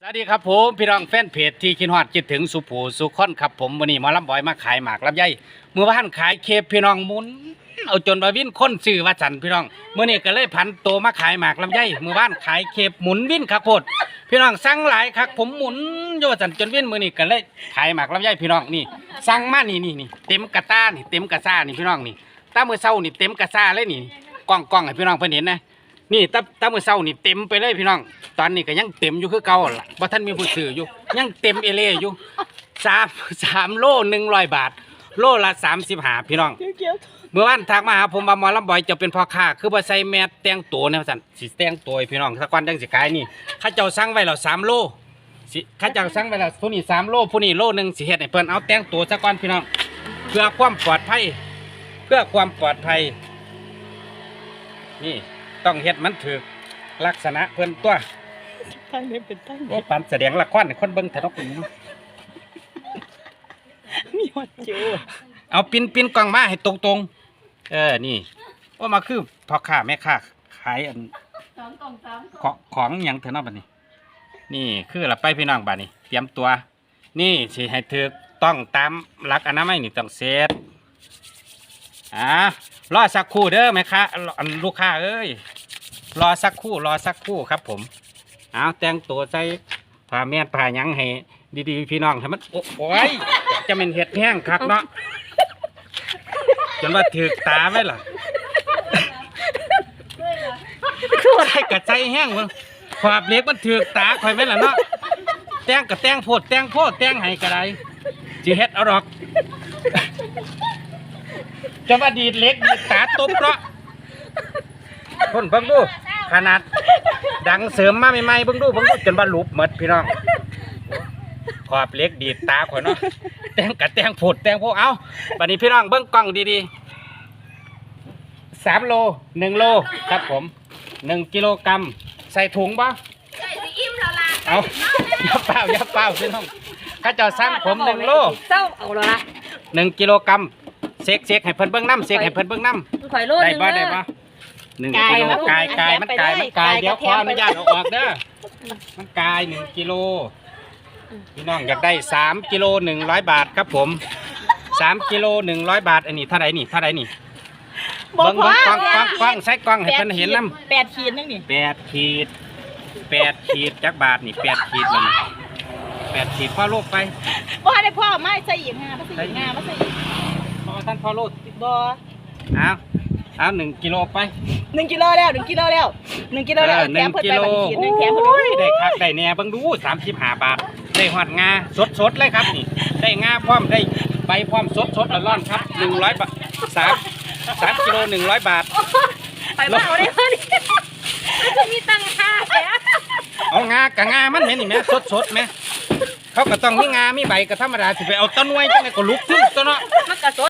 สวัสดีครับผมพี่น้องแฟนเพจที่คิดฮอดคิดถึงสุผูสุขอนครับผมวันนี้มาลำบอยมาขายหมากลำไยเมื่อวานขายเคปพี่น้องหมุนเอาจนมาวินค้นซื้อว่าสันพี่น้องเมื่อนี้ก็เลยผันโตมาขายหมากลำไยเมื่อวานขายเคปหมุนวินครับโพดพี่น้องสั่งหลายครับผมหมุนโยสันจนวินเมื่อนี้ก็เลยขายหมากลำไยพี่น้องนี่สั่งมานี่นี่นี่เต็มกระตานี่เต็มกระซ่านี่พี่น้องนี่ตาเมื่อเศร้านี่เต็มกระซ่าเลยนี่กล้องกล้องให้พี่น้องเพิ่นเห็นนะ นี่ตาตามือเศร้านี่เต็มไปเลยพี่น้อง ตอนนี้ก็ยังเต็มอยู่คือเก่าล่ะบ่ท่านมีผู้ซื้ออยู่ ยังเต็มเอเล่อยู่สามสามโลหนึ่งร้อยบาท โลละสามสิบหาพี่น้อง เมื่อวานทักมาหาผมว่าหมอลำบอยจะเป็นพ่อค้าคือบ่ใส่แมสแต่งตัวเนี่ยสั่นสิแต่งตัวให้พี่น้องสักวันจังสิขายนี่เข้าเจ้าสั่งไว้แล้วสามโลสิเข้าเจ้าสั่งไว้แล้วผู้นี้สามโลผู้นี้โลหนึ่งสิเฮ็ดให้เพิ่นเอาแต่งตัวสักวันพี่น้อง เพื่อความปลอดภัย เพื่อความปลอดภัย นี่ ต้องเฮ็ดมันถูกลักษณะเพิ่นตัวตั้งนี้เป็นตั้งว่าปันแสดงละครให้คนเบิ่งถนอกนี่มีหัวจิ๋วเอาปินปินกล่องมาให้ตรงๆเออนี่ว่ามาคือพ่อค้าแม่ค้าขายอันสองกล่องสามกขล่อองงของหยังเถอะเนาะบัดนี้ นี่คือละไปพี่น้องบัดนี้เตรียมตัว นี่สิให้ถูกต้องตามหลักอนามัยนี่ต้องเซตอ่า รอสักครู่เด้อแม่ค้าอันลูกค้าเอ้ยรอสักครู่รอสักครู่ครับ ผมเอาแต่งตัวใส่ผ้าแม่นผ้ายังให้ดีๆพี่น้องให้มันโอ้ยจะเป็นเห็ดแห้งคักเนาะจนว่าถือตาไว้ล่ะด้วยเหรอใส่กระใจแห้งมันขวาบเล็กมันถือตาข่อยไว้ล่ะเนาะแต่งกับแต่งโพดแต่งโพดแต่งให้กระไรจีเฮ็ดเอาหรอก จะว่าดีดเล็กดีดตาตบเนาะคนเบิ่งดู ขนาด ดังเสริมมาใหม่ๆเบิ่งดูเบิ่งดูจนว่าหลุบหมดพี่น้องขอบเล็กดีดตาข่อยเนาะแต่งกับแต่งโพดแต่งโพดเอาบัดนี้พี่น้องเบิ่งกล้องดีๆสามโลหนึ่งโลครับผมหนึ่งกิโลกรัมใส่ถุงปะใส่สิอิ่มแล้วล่ะเอาอย่าเปล่าอย่าเปล่าพี่น้องข้าเจ้าสั่งผมหนึ่งโลเศร้าเอาละหนึ่งกิโลกรัม เซ็กเซ็กให้เพิ่นเบิ้งน้ำเซ็กให้เพิ่นเบิ้งน้ข่อยโลำได้นึงบ่ได้เด้บ่อหนึ่งกายกิโลมันกายกายมันกายมันกายกายเดี๋ยวขออนุญาตกระเอาแทกไปออกเด้อมันกายหนึ่งกิโลพี่น้องอยากได้สามกิโลหนึ่งร้อยบาทครับผมสามกิโลหนึ่งร้อยบาทอันนี้เท่าไหร่นี่เท่าไหร่นี่บ่เบิ้งพอเบิ้งกล้องกล้องกล้องใส่กล้องให้เพิ่นเห็นน้ำแปดขีดนึงนี่แปดขีดแปดขีดจักบาทนี่แปดขีดเลยนี่แปดขีดพ่อโลกไปบ่ได้พ่อไม่ใส่อีกห้าบ่ใส่อีกห้าบ่ใส่อีกพ่อ ท่านพ่อโลกบ่เอาเอาหนึ่งกิโลไปหนึ่งกิโลแล้วหนึ่งกิโลแล้วหนึ่งกิโลแล้วเออหแถนึ่มงเพิ่นกิไปโลบัตรขีดหนึ่งแถมเพิ่นโอ้ด้วยได้คักได้แหน่เบิ่งดูสามสิบห้าบาท ได้หอดงาสดสดๆเลยครับนี่ ได้งาพร้อมได้ใบพร้อมสดสดๆร้อนๆครับหนึ่งร้อยบาทสามสามกิโลหนึ่งร้อยบาทไปบ้าเอาได้ดิมันจะมีตังค่าแท้เอางากะงามันเห็นนี่ไหมสดสดๆไหมเขาก็ต้องมีงามีใบก็ธรรมดาสิไปเอาต้นไว้จังไงก็ลุกขึ้นตัวเนาะมันกระสด